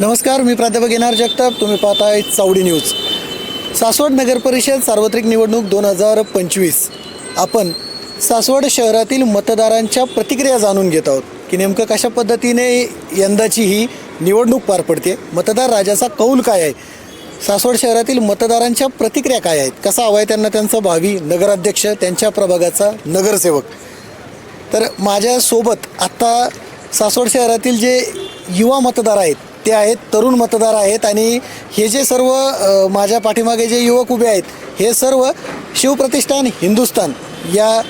नमस्कार मी प्राध्यापक येणार जगताप. तुम्ही पाहताय चावडी न्यूज. सासवड नगर परिषद सार्वत्रिक निवडणूक दोन हजार पंचवीस. आपण सासवड शहरातील मतदारांच्या प्रतिक्रिया जाणून घेत आहोत की नेमकं कशा पद्धतीने यंदाची ही निवडणूक पार पडते? मतदार राजाचा कौल काय आहे? सासवड शहरातील मतदारांच्या प्रतिक्रिया काय आहेत? कसा हवा आहे त्यांना त्यांचा भावी नगराध्यक्ष त्यांच्या प्रभागाचा नगरसेवक. तर माझ्यासोबत आत्ता सासवड शहरातील जे युवा मतदार आहेत ते आहेत तरुण मतदार आहेत आणि हे जे सर्व माझ्या पाठीमागे जे युवक उभे आहेत हे सर्व शिवप्रतिष्ठान हिंदुस्थान या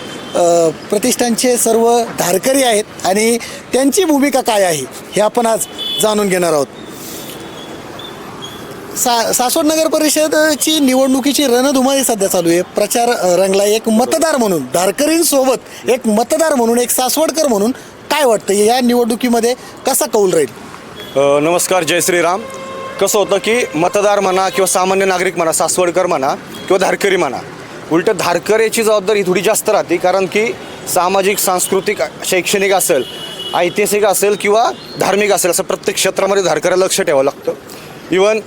प्रतिष्ठानचे सर्व धारकरी आहेत आणि त्यांची भूमिका काय आहे हे आपण आज जाणून घेणार आहोत. सा सासवड नगर परिषदची निवडणुकीची रणधुमाळी सध्या चालू आहे. प्रचार रंगला एक मतदार म्हणून धारकरींसोबत एक मतदार म्हणून एक सासवडकर म्हणून काय वाटतं? या निवडणुकीमध्ये कसा कौल राहील? नमस्कार जय श्रीराम. कसं होतं की मतदार म्हणा किंवा सामान्य नागरिक म्हणा सासवडकर म्हणा किंवा धारकरी म्हणा उलट धारकऱ्याची जबाबदारी थोडी जास्त राहते. कारण की सामाजिक सांस्कृतिक शैक्षणिक असेल ऐतिहासिक असेल किंवा धार्मिक असेल असं प्रत्येक क्षेत्रामध्ये धारकऱ्याला लक्ष ठेवावं लागतं. इवन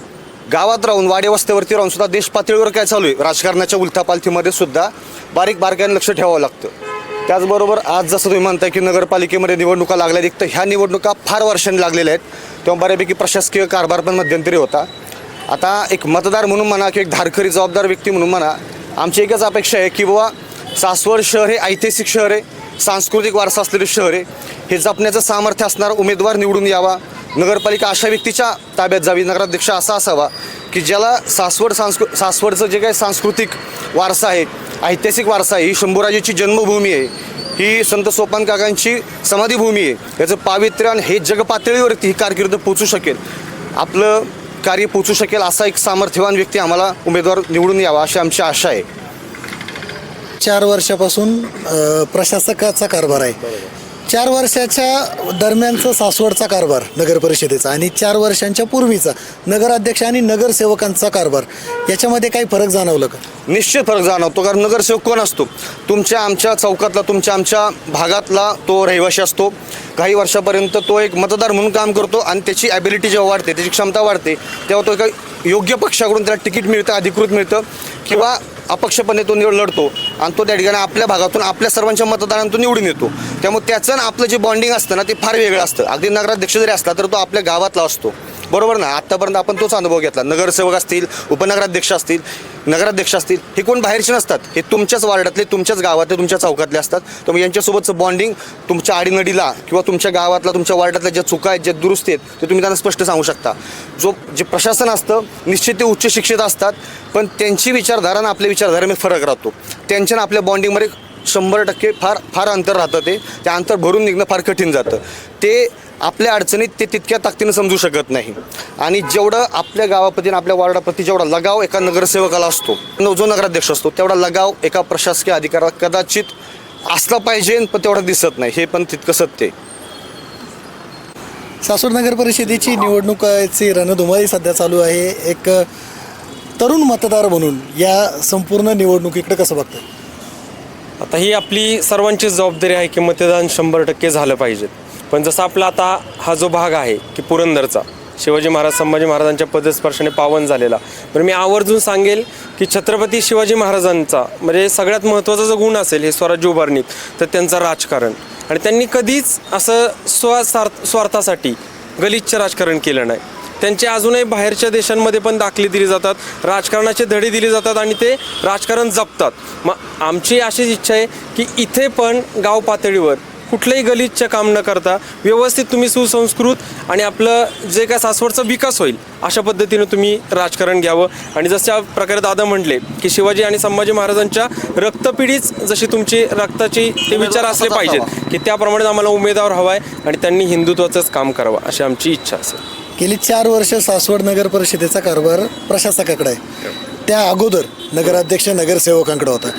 गावात राहून वाड्यावस्थेवरती राहून सुद्धा देश पातळीवर काय चालू आहे? राजकारणाच्या उलथापालथीमध्ये सुद्धा बारीक बारकाईने लक्ष ठेवावं लागतं. त्याचबरोबर आज जसं तुम्ही म्हणताय की नगरपालिकेमध्ये निवडणुका लागल्या एक तर ह्या निवडणुका फार वर्षांनी लागलेल्या आहेत. तेव्हा बऱ्यापैकी प्रशासकीय कारभार पण मध्यंतरी होता. आता एक मतदार म्हणून म्हणा किंवा एक धारकरी जबाबदार व्यक्ती म्हणून म्हणा आमची एकच अपेक्षा आहे की बाबा सासवड शहर हे ऐतिहासिक शहर आहे सांस्कृतिक वारसा असलेले शहर आहे. हे जपण्याचं सामर्थ्य असणारा उमेदवार निवडून यावा. नगरपालिका अशा व्यक्तीच्या ताब्यात जावी. नगराध्यक्ष असा असावा की ज्याला सासवड सांस्कृ सासवडचं जे काही सांस्कृतिक वारसा आहे ऐतिहासिक वारसा आहे. ही शंभूराजेची जन्मभूमी आहे. ही संत सोपान काकांची समाधीभूमी आहे. याचं पावित्र्य आणि हे जगपातळीवरती ही कारकीर्द पोचू शकेल. आपलं कार्य पोचू शकेल असा एक सामर्थ्यवान व्यक्ती आम्हाला उमेदवार निवडून यावा अशी आमची आशा आहे. चार वर्षापासून प्रशासकाचा कारभार आहे. चार वर्षाच्या दरम्यानचा सासवडचा कारभार नगर परिषदेचा आणि चार वर्षांच्या पूर्वीचा नगराध्यक्ष आणि नगरसेवकांचा कारभार याच्यामध्ये काही फरक जाणवलं का? निश्चित फरक जाणवतो कारण नगरसेवक कोण असतो? तुमच्या आमच्या चौकातला तुमच्या आमच्या भागातला तो रहिवाशी असतो. काही वर्षापर्यंत तो एक मतदार म्हणून काम करतो आणि त्याची ॲबिलिटी जेव्हा वाढते त्याची क्षमता वाढते तेव्हा तो एका योग्य पक्षाकडून त्याला तिकीट मिळतं अधिकृत मिळतं किंवा अपक्षपणे तो निवड लढतो आणि तो त्या ठिकाणी आपल्या भागातून आपल्या सर्वांच्या मतदारांतून निवडून येतो. त्यामुळे त्याचं आणि आपलं जे बॉन्डिंग असतं ना ते फार वेगळं असतं. अगदी नगराध्यक्ष जरी असला तर तो आपल्या गावातला असतो. बरोबर ना? आत्तापर्यंत आपण तोच अनुभव घेतला. नगरसेवक असतील उपनगराध्यक्ष असतील नगराध्यक्ष असतील हे कोण बाहेरचे नसतात. हे तुमच्याच वार्डातले तुमच्याच गावातले तुमच्या चौकातले असतात. त्यामुळे यांच्यासोबतचं बॉन्डिंग तुमच्या आडीनडीला किंवा तुमच्या गावातला तुमच्या वार्डातल्या ज्या चुका आहेत ज्या दुरुस्ती आहेत ते तुम्ही त्यांना स्पष्ट सांगू शकता. जो जे प्रशासन असतं निश्चित ते उच्च शिक्षित असतात पण त्यांची विचारधारा आणि आपल्या विचारधारेमध्ये फरक राहतो. त्यांच्या आपल्या बॉन्डिंगमध्ये शंभर टक्के फार फार अंतर राहतं ते. ते अंतर भरून निघणं फार कठीण जातं. ते आपल्या अडचणीत ते तितक्या ताकदीनं समजू शकत नाही. आणि जेवढं आपल्या गावाप्रती आपल्या वार्डाप्रती जेवढा लगाव एका नगरसेवकाला असतो जो नगराध्यक्ष असतो तेवढा लगाव एका प्रशासकीय अधिकाऱ्याला कदाचित असला पाहिजे पण तेवढा दिसत नाही. हे पण तितकं सत्य सासूर नगर परिषदेची निवडणुकाची रणधुमाळी सध्या चालू आहे. एक तरुण मतदार म्हणून या संपूर्ण निवडणुकीकडे कसं बघतं आता ही आपली सर्वांची जबाबदारी आहे की मतदान शंभर टक्के झालं पाहिजे. पण जसं आपला आता हा जो भाग आहे की पुरंदरचा शिवाजी महाराज संभाजी महाराजांच्या पदस्पर्शाने पावन झालेला. तर मी आवर्जून सांगेल की छत्रपती शिवाजी महाराजांचा म्हणजे सगळ्यात महत्त्वाचा जो गुण असेल हे स्वराज्य उभारणीत तर त्यांचं राजकारण. आणि त्यांनी कधीच असं स्वसार्थ स्वार्थासाठी गलिच्छ राजकारण केलं नाही. त्यांचे अजूनही बाहेरच्या देशांमध्ये पण दाखले दिले जातात राजकारणाचे धडे दिले जातात आणि ते राजकारण जपतात. मग आमची अशीच इच्छा आहे की इथे पण गाव पातळीवर कुठलंही गलिच्छ काम न करता व्यवस्थित तुम्ही सुसंस्कृत आणि आपलं जे काय सासवडचा विकास होईल अशा पद्धतीनं तुम्ही राजकारण घ्यावं. आणि जशा प्रकारे दादा म्हटले की शिवाजी आणि संभाजी महाराजांच्या रक्तपिढीच जशी तुमची रक्ताची ते विचार असले पाहिजेत की त्याप्रमाणे आम्हाला उमेदवार हवा आहे आणि त्यांनी हिंदुत्वाचंच काम करावं अशी आमची इच्छा असेल. गेली चार वर्ष सासवड नगर परिषदेचा कारभार प्रशासकाकडे आहे. त्या अगोदर नगराध्यक्ष नगरसेवकांकडे होता.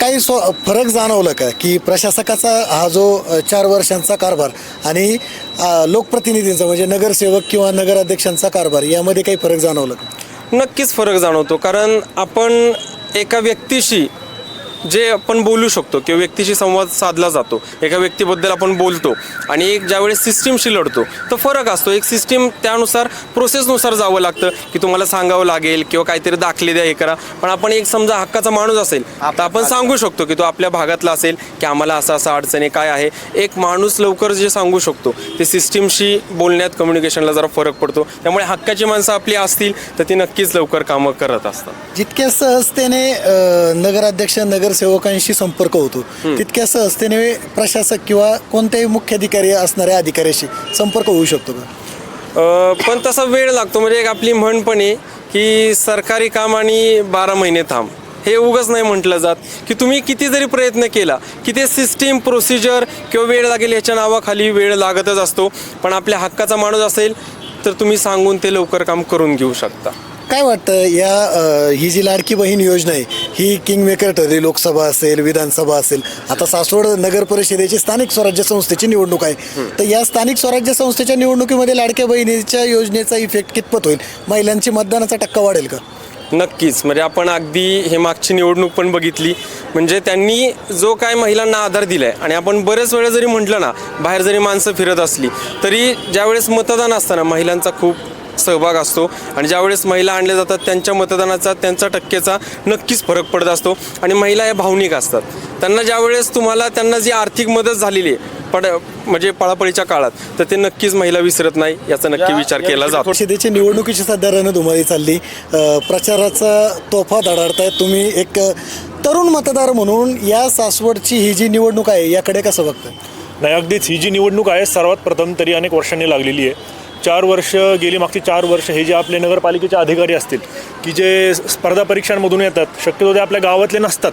काही स्व फरक जाणवलं का? की प्रशासकाचा हा जो अ, चार वर्षांचा कारभार आणि अ, लोकप्रतिनिधींचा म्हणजे नगरसेवक किंवा नगराध्यक्षांचा कारभार यामध्ये काही फरक जाणवलं का? नक्कीच फरक जाणवतो. कारण आपण एका व्यक्तीशी जे आपण बोलू शकतो किंवा व्यक्तीशी संवाद साधला जातो एका व्यक्तीबद्दल आपण बोलतो आणि एक ज्यावेळेस सिस्टीमशी लढतो तर फरक असतो. एक सिस्टीम त्यानुसार प्रोसेसनुसार जावं लागतं की तुम्हाला सांगावं लागेल किंवा काहीतरी दाखले द्या हे करा. पण आपण एक समजा हक्काचा माणूस असेल तर आपण सांगू शकतो की तो आपल्या भागातला असेल की आम्हाला असं असं अडचणी काय आहे. एक माणूस लवकर जे सांगू शकतो ते सिस्टीमशी बोलण्यात कम्युनिकेशनला जरा फरक पडतो. त्यामुळे हक्काची माणसं आपली असतील तर ती नक्कीच लवकर कामं करत असतात. जितक्या सहजतेने नगराध्यक्ष नगरसेवकांशी संपर्क होतो. तितक्या सहजतेने प्रशासक किंवा कोणत्याही मुख्य अधिकारी असणाऱ्या अधिकाऱ्याशी संपर्क होऊ शकतो का? पण तसा वेळ लागतो. म्हणजे एक आपली म्हण पण आहे की सरकारी काम आणि बारा महिने थांब. हे उगच नाही म्हटलं जात की तुम्ही किती जरी प्रयत्न केला की ते सिस्टीम प्रोसिजर किंवा वेळ लागेल याच्या नावाखाली वेळ लागतच असतो. पण आपल्या हक्काचा माणूस असेल तर तुम्ही सांगून ते लवकर काम करून घेऊ शकता. काय वाटतं या अ, ही जी लाडकी बहीण योजना आहे ही किंगमेकर ठरली लोकसभा असेल विधानसभा असेल आता सासवड नगर परिषदेची स्थानिक स्वराज्य संस्थेची निवडणूक आहे. तर या स्थानिक स्वराज्य संस्थेच्या निवडणुकीमध्ये लाडक्या बहिणीच्या योजनेचा इफेक्ट कितपत होईल? महिलांची मतदानाचा टक्का वाढेल का? नक्कीच. म्हणजे आपण अगदी हे मागची निवडणूक पण बघितली. म्हणजे त्यांनी जो काय महिलांना आधार दिला आहे आणि आपण बरेच वेळा जरी म्हटलं ना बाहेर जरी माणसं फिरत असली तरी ज्यावेळेस मतदान असताना महिलांचा खूप सहभाग असतो आणि ज्यावेळेस महिला आणल्या जातात त्यांच्या मतदानाचा त्यांचा टक्केचा नक्कीच फरक पडत असतो. आणि महिला या भावनिक असतात. त्यांना ज्यावेळेस तुम्हाला त्यांना जी आर्थिक मदत झालेली आहे पड म्हणजे पळापळीच्या काळात तर ते नक्कीच महिला विसरत नाही याचा नक्की विचार केला जातो. परिषदेची निवडणुकीची सध्या रणधुमाळी चालली. प्रचाराचा तोफा धडाडतायत तुम्ही एक तरुण मतदार म्हणून या सासवडची ही जी निवडणूक आहे याकडे कसं बघताय? नाही अगदीच ही जी निवडणूक आहे सर्वात प्रथम तरी अनेक वर्षांनी लागलेली आहे. चार वर्ष गेली मागची चार वर्ष हे जे आपले नगरपालिकेचे अधिकारी असतील की जे स्पर्धा परीक्षांमधून येतात शक्यतो ते आपल्या गावातले नसतात.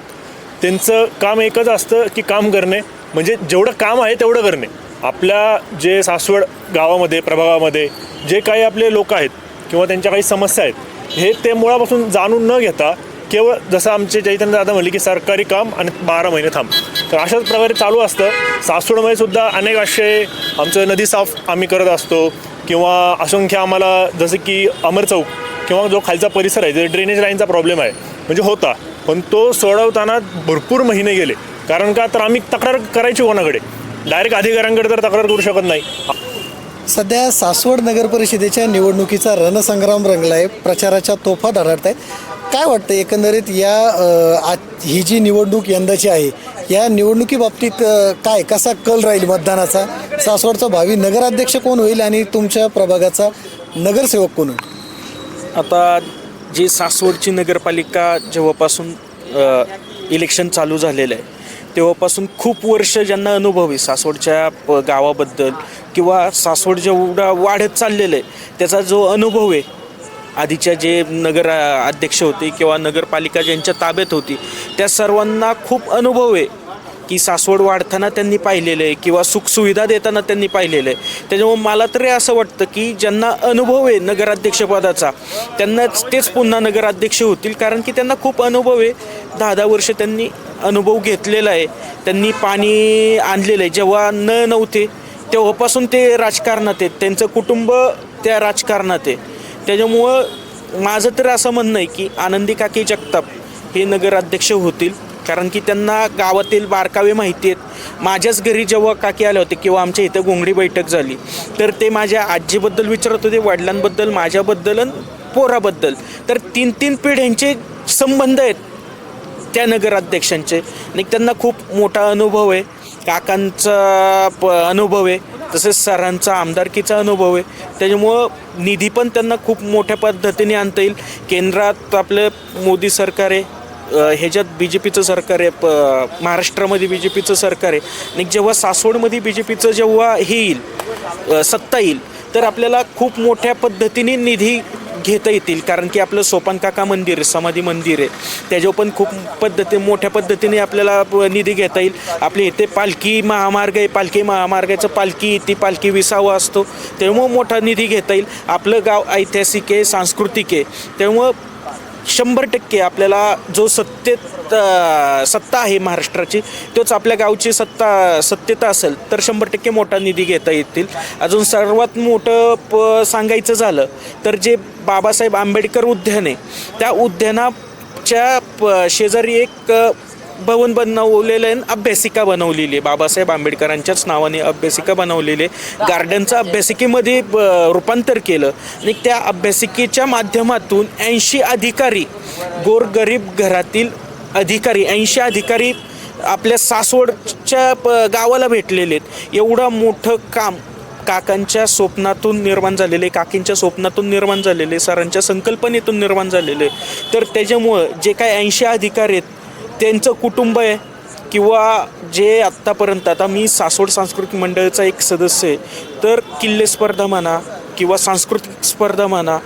त्यांचं काम एकच असतं की काम करणे म्हणजे जेवढं काम आहे तेवढं करणे. आपल्या जे सासवड गावामध्ये प्रभागामध्ये जे काही आपले लोक आहेत किंवा त्यांच्या काही समस्या आहेत हे ते मुळापासून जाणून न घेता केवळ जसं आमचे चैतन्य दादा म्हणले की सरकारी काम आणि बारा महिने थांब. तर अशाच प्रकारे चालू असतं. सासवडमध्ये सुद्धा अनेक असे आमचं नदी साफ आम्ही करत असतो किंवा असंख्य आम्हाला जसं की अमर चौक किंवा जो खालचा परिसर आहे जे ड्रेनेज लाईनचा प्रॉब्लेम आहे म्हणजे होता. पण तो सोडवताना भरपूर महिने गेले. कारण का? तर आम्ही तक्रार करायची कोणाकडे? डायरेक्ट अधिकाऱ्यांकडे तर तक्रार करू शकत नाही. सध्या सासवड नगर परिषदेच्या निवडणुकीचा रणसंग्राम रंगला आहे प्रचाराच्या तोफा धडाडत आहेत काय वाटतं एकंदरीत या आ ही जी निवडणूक यंदाची आहे या निवडणुकीबाबतीत काय कसा कल राहील मतदानाचा? सासवडचा भावी नगराध्यक्ष कोण होईल आणि तुमच्या प्रभागाचा नगरसेवक कोण होईल? आता जी सासवडची नगरपालिका जेव्हापासून इलेक्शन चालू झालेलं आहे तेव्हापासून खूप वर्ष ज्यांना अनुभव आहे सासवडच्या प गावाबद्दल किंवा सासवड जेवढा वाढत चाललेलं आहे त्याचा जो अनुभव आहे आधीच्या जे नगर अध्यक्ष होते किंवा नगरपालिका ज्यांच्या ताब्यात होती त्या सर्वांना खूप अनुभव आहे की सासवड वाढताना त्यांनी पाहिलेलं आहे किंवा सुखसुविधा देताना त्यांनी पाहिलेलं आहे. त्याच्यामुळे मला तरी असं वाटतं की ज्यांना अनुभव आहे नगराध्यक्षपदाचा त्यांनाच तेच पुन्हा नगराध्यक्ष होतील कारण की त्यांना खूप अनुभव आहे. दहा दहा वर्ष त्यांनी अनुभव घेतलेला आहे. त्यांनी पाणी आणलेलं आहे. जेव्हा न नव्हते तेव्हापासून ते राजकारणात आहेत. त्यांचं कुटुंब त्या राजकारणात आहे. त्याच्यामुळं माझं तर असं म्हणणं आहे की आनंदी काकी जगताप हे नगराध्यक्ष होतील. कारण की त्यांना गावातील बारकावे माहिती आहेत. माझ्याच घरी जेव्हा काकी आले होते किंवा आमच्या इथं घोंगडी बैठक झाली तर ते माझ्या आजीबद्दल विचारत होते वडिलांबद्दल माझ्याबद्दल आणि पोराबद्दल. तर तीन तीन पिढ्यांचे संबंध आहेत त्या नगराध्यक्षांचे. आणि त्यांना खूप मोठा अनुभव आहे. काकांचा प अनुभव आहे. तसेच सरांचा आमदारकीचा अनुभव आहे. त्याच्यामुळं निधी पण त्यांना खूप मोठ्या पद्धतीने आणता येईल. केंद्रात आपलं मोदी सरकार आहे ह्याच्यात बी जे पीचं सरकार आहे प महाराष्ट्रामध्ये बी जे पीचं सरकार आहे. आणि जेव्हा सासवडमध्ये बी जे पीचं जेव्हा हे येईल सत्ता येईल तर आपल्याला खूप मोठ्या पद्धतीने निधी घेता येतील. कारण की आपलं सोपान काका मंदिर आहे समाधी मंदिर आहे. त्याच्यावर पण खूप पद्धती मोठ्या पद्धतीने आपल्याला निधी घेता येईल. आपल्या इथे पालखी महामार्ग आहे. पालखी महामार्गाचं पालखी ती पालखी विसावा असतो. त्यामुळं मोठा निधी घेता येईल. आपलं गाव ऐतिहासिक आहे सांस्कृतिक आहे. त्यामुळं शंभर टक्के आपल्याला जो सत्तेत सत्ता आहे महाराष्ट्राची तोच आपल्या गावची सत्ता सत्तेत असेल तर शंभर टक्के मोठा निधी घेता येतील. अजून सर्वात मोठं प सांगायचं झालं तर जे बाबासाहेब आंबेडकर उद्यान आहे त्या उद्यानाच्या प शेजारी एक भवन बनवलेलं आहे अभ्यासिका बनवलेली आहे. बाबासाहेब आंबेडकरांच्याच नावाने अभ्यासिका बनवलेली आहे. गार्डनचं अभ्यासिकेमध्ये ब- रूपांतर केलं. आणि त्या अभ्यासिकेच्या माध्यमातून ऐंशी अधिकारी गोरगरीब घरातील अधिकारी ऐंशी अधिकारी आपल्या सासवडच्या प गावाला भेटलेले आहेत. एवढं मोठं काम काकांच्या स्वप्नातून निर्माण झालेले काकींच्या स्वप्नातून निर्माण झालेले सरांच्या संकल्पनेतून निर्माण झालेले तर त्याच्यामुळं जे काय ऐंशी अधिकारी आहेत त्यांचं कुटुंब आहे किंवा जे आत्तापर्यंत आता मी सासवड सांस्कृतिक मंडळाचा एक सदस्य आहे तर किल्ले स्पर्धा म्हणा किंवा सांस्कृतिक स्पर्धा म्हणा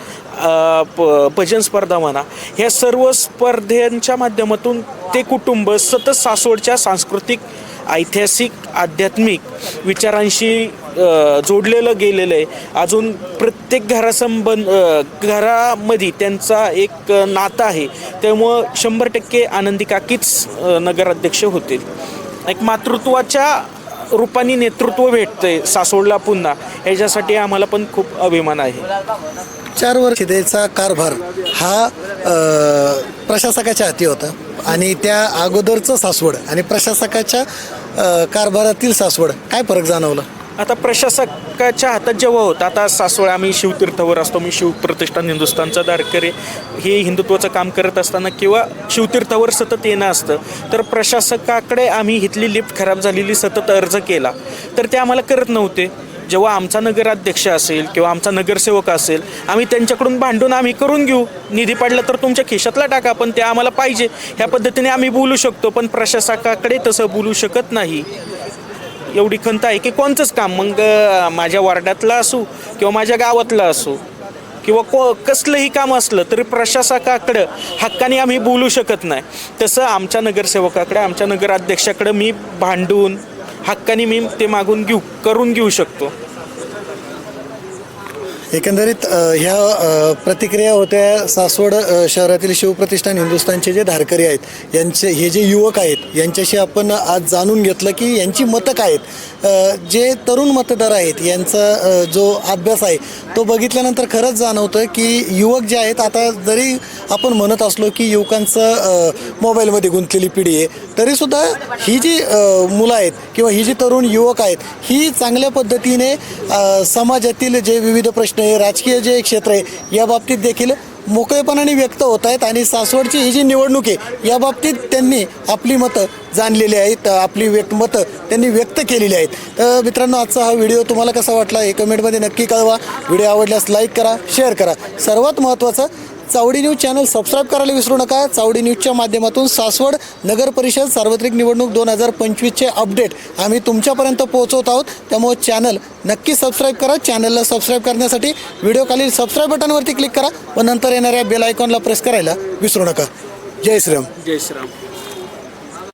प- भजन स्पर्धा म्हणा ह्या सर्व स्पर्धांच्या माध्यमातून ते कुटुंब सतत सासवडच्या सांस्कृतिक ऐतिहासिक आध्यात्मिक विचारांशी जोडलेलं गेलेलं आहे. अजून प्रत्येक घरासंबंध घरामध्ये त्यांचा एक नातं आहे. त्यामुळं शंभर टक्के आनंदी काकीच नगराध्यक्ष होतील. एक मातृत्वाच्या रूपाने नेतृत्व भेटतंय सासवडला पुन्हा. याच्यासाठी आम्हाला पण खूप अभिमान आहे. चार वर्षाचा कारभार हा अ, प्रशासकाच्या हाती होता. आणि त्या अगोदरचं सासवड आणि प्रशासकाच्या अ, कारभारातील सासवड. काय फरक जाणवला? आता प्रशासकाच्या हातात जेव्हा होतं आता सासवळ आम्ही शिवतीर्थावर असतो मी शिवप्रतिष्ठान हिंदुस्थानचा दारकरी हे हिंदुत्वाचं काम करत असताना किंवा शिवतीर्थावर सतत येणं असतं तर प्रशासकाकडे आम्ही इथली लिफ्ट खराब झालेली सतत अर्ज केला तर ते आम्हाला करत नव्हते. जेव्हा आमचा नगराध्यक्ष असेल किंवा आमचा नगरसेवक असेल आम्ही त्यांच्याकडून भांडून आम्ही करून घेऊ. निधी पडला तर तुमच्या खिशातला टाका पण ते आम्हाला पाहिजे. ह्या पद्धतीने आम्ही बोलू शकतो पण प्रशासकाकडे तसं बोलू शकत नाही. एवढी खंत आहे की कोणतंच काम? मग माझ्या वार्डातलं असू किंवा माझ्या गावातलं असो किंवा को कसलंही काम असलं तरी प्रशासकाकडं हक्काने आम्ही बोलू शकत नाही. तसं आमच्या नगरसेवकाकडे आमच्या नगराध्यक्षाकडं मी भांडून हक्काने मी ते मागून घेऊ करून घेऊ शकतो. एकंदरीत ह्या प्रतिक्रिया होत्या सासवड शहरातील शिवप्रतिष्ठान हिंदुस्थानचे जे धारकरी आहेत यांचे हे जे युवक आहेत यांच्याशी आपण आज जाणून घेतलं की यांची मतं काय आहेत? जे तरुण मतदार आहेत यांचा जो अभ्यास आहे तो बघितल्यानंतर खरंच जाणवतं की युवक जे आहेत आता जरी आपण म्हणत असलो की युवकांचं मोबाईलमध्ये गुंतलेली पिढी आहे तरीसुद्धा ही जी मुलं आहेत किंवा ही जी तरुण युवक आहेत ही चांगल्या पद्धतीने समाजातील जे विविध प्रश्न आहे राजकीय जे क्षेत्र आहे या बाबतीत देखील मोकळेपणाने व्यक्त होत आहेत आणि सासवडची ही जी निवडणूक आहे या बाबतीत त्यांनी आपली मतं जाणलेली आहेत आपली व्यक्त मतं त्यांनी व्यक्त केलेली आहेत. तर मित्रांनो आजचा हा व्हिडिओ तुम्हाला कसा वाटला हे कमेंटमध्ये नक्की कळवा. व्हिडिओ आवडल्यास लाईक करा शेअर करा. सर्वात महत्त्वाचं चावडी न्यूज चॅनल सबस्क्राईब करायला विसरू नका. चावडी न्यूजच्या माध्यमातून सासवड नगर परिषद सार्वत्रिक निवडणूक दोन हजार पंचवीसचे अपडेट आम्ही तुमच्यापर्यंत पोहोचवत आहोत. त्यामुळे चॅनल नक्की सबस्क्राईब करा. चॅनलला सबस्क्राईब करण्यासाठी व्हिडिओ खाली सबस्क्राईब बटनवरती क्लिक करा व नंतर येणाऱ्या बेल आयकॉनला प्रेस करायला विसरू नका. जय श्रीराम. जय श्रीराम.